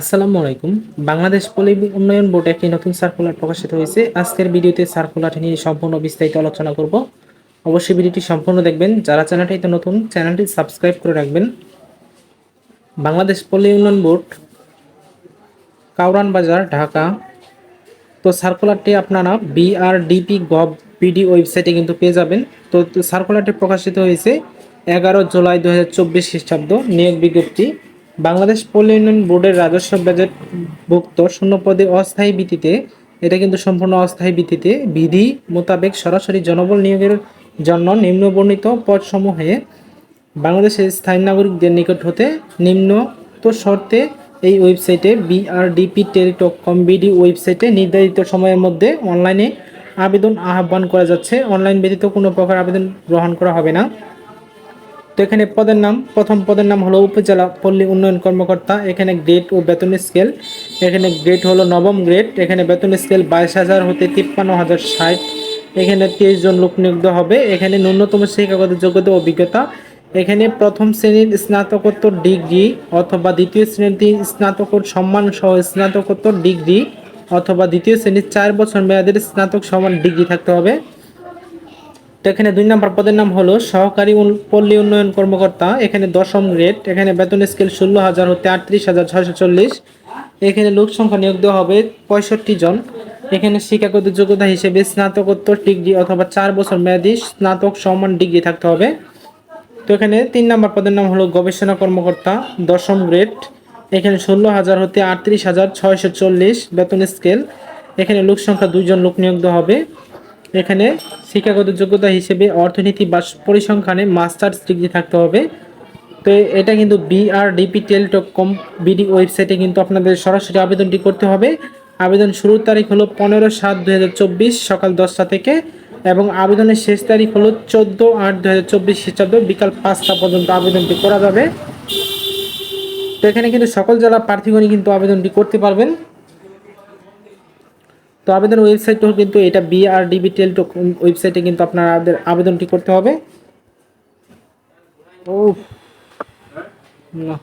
আসসালামু আলাইকুম। বাংলাদেশ পল্লী উন্নয়ন বোর্ডে একটি নতুন সার্কুলার প্রকাশিত হয়েছে। আজকের ভিডিওতে সার্কুলারটি নিয়ে সম্পূর্ণ বিস্তারিত আলোচনা করব। অবশ্যই ভিডিওটি সম্পূর্ণ দেখবেন। যারা চ্যানেলটি চ্যানেলটিতে নতুন চ্যানেলটি সাবস্ক্রাইব করে রাখবেন। বাংলাদেশ পল্লী উন্নয়ন বোর্ড কাউরান বাজার ঢাকা। তো সার্কুলারটি আপনারা বিআরডিপি গভ বিডি ওয়েবসাইটে কিন্তু পেয়ে যাবেন। তো সার্কুলারটি প্রকাশিত হয়েছে এগারো জুলাই দু হাজার চব্বিশ খ্রিস্টাব্দ। নিয়োগ বিজ্ঞপ্তি। বাংলাদেশ পল্লী উন্নয়ন বোর্ডের রাজস্ব বাজেটভুক্ত শূন্য পদে অস্থায়ী ভিত্তিতে, এটা কিন্তু সম্পূর্ণ অস্থায়ী ভিত্তিতে, বিধি মোতাবেক সরাসরি জনবল নিয়োগের জন্য নিম্নবর্ণিত পদসমূহে বাংলাদেশের স্থায়ী নাগরিকদের নিকট হতে নিম্নত শর্তে এই ওয়েবসাইটে বিআরডিপি টেলিটক কম বিডি ওয়েবসাইটে নির্ধারিত সময়ের মধ্যে অনলাইনে আবেদন আহ্বান করা যাচ্ছে। অনলাইন ব্যতীত কোনো প্রকার আবেদন গ্রহণ করা হবে না। তো এখানে পদের নাম, প্রথম পদের নাম হলো উপজেলা পল্লী উন্নয়ন কর্মকর্তা, এখানে গ্রেড ও বেতন স্কেল এখানে গ্রেড হলো নবম গ্রেড এখানে বেতন স্কেল বাইশ হাজার হতে তিপ্পান্ন হাজার ষাট। এখানে তেইশ জন লোক নিয়োগ হবে। এখানে ন্যূনতম শিক্ষাগত যোগ্যতা অভিজ্ঞতা। এখানে প্রথম শ্রেণির স্নাতকোত্তর ডিগ্রি অথবা দ্বিতীয় শ্রেণির স্নাতকোত্তর সম্মান সহ স্নাতকোত্তর ডিগ্রি অথবা দ্বিতীয় শ্রেণির চার বছর মেয়াদের স্নাতক সমান ডিগ্রি থাকতে হবে। তো এখানে দুই নম্বর পদের নাম হলো সহকারী পল্লী উন্নয়ন কর্মকর্তা, এখানে দশম গ্রেড এখানে বেতন স্কেল ষোলো হাজার হতে আটত্রিশ হাজার ছয়শো চল্লিশ। এখানে লোক সংখ্যা নিয়োগ দেওয়া হবে পঁয়ষট্টি জন। এখানে শিক্ষাগত যোগ্যতা হিসেবে স্নাতকোত্তর ডিগ্রি অথবা চার বছর মেয়াদি স্নাতক সমান ডিগ্রি থাকতে হবে। তো এখানে তিন নম্বর পদের নাম হলো গবেষণা কর্মকর্তা, দশম গ্রেড এখানে ষোলো হাজার হতে আটত্রিশ হাজার ছয়শো চল্লিশ বেতন স্কেল এখানে লোক সংখ্যা দুইজন লোক নিয়োগ দেওয়া হবে। এখানে শিক্ষাগত যোগ্যতা হিসেবে অর্থনীতি বা পরিসংখ্যানে মাস্টার্স ডিগ্রি থাকতে হবে। তো এটা কিন্তু বিআরডিপি কম বিডি ওয়েবসাইটে কিন্তু আপনাদের সরাসরি আবেদনটি করতে হবে। আবেদন শুরুর তারিখ হলো পনেরো সাত দু সকাল দশটা থেকে এবং আবেদনের শেষ তারিখ হলো চোদ্দ আট দু হাজার চব্বিশ খ্রিস্টাব্দ বিকাল পাঁচটা পর্যন্ত আবেদনটি করা যাবে। তো এখানে কিন্তু সকল জেলা প্রার্থীগণই কিন্তু আবেদনটি করতে পারবেন। তো আবেদন ওয়েবসাইট কিন্তু এটা বিআরডিবি টেল ওয়েবসাইটে কিন্তু আপনার আবেদন- আবেদনটি করতে হবে। ও না।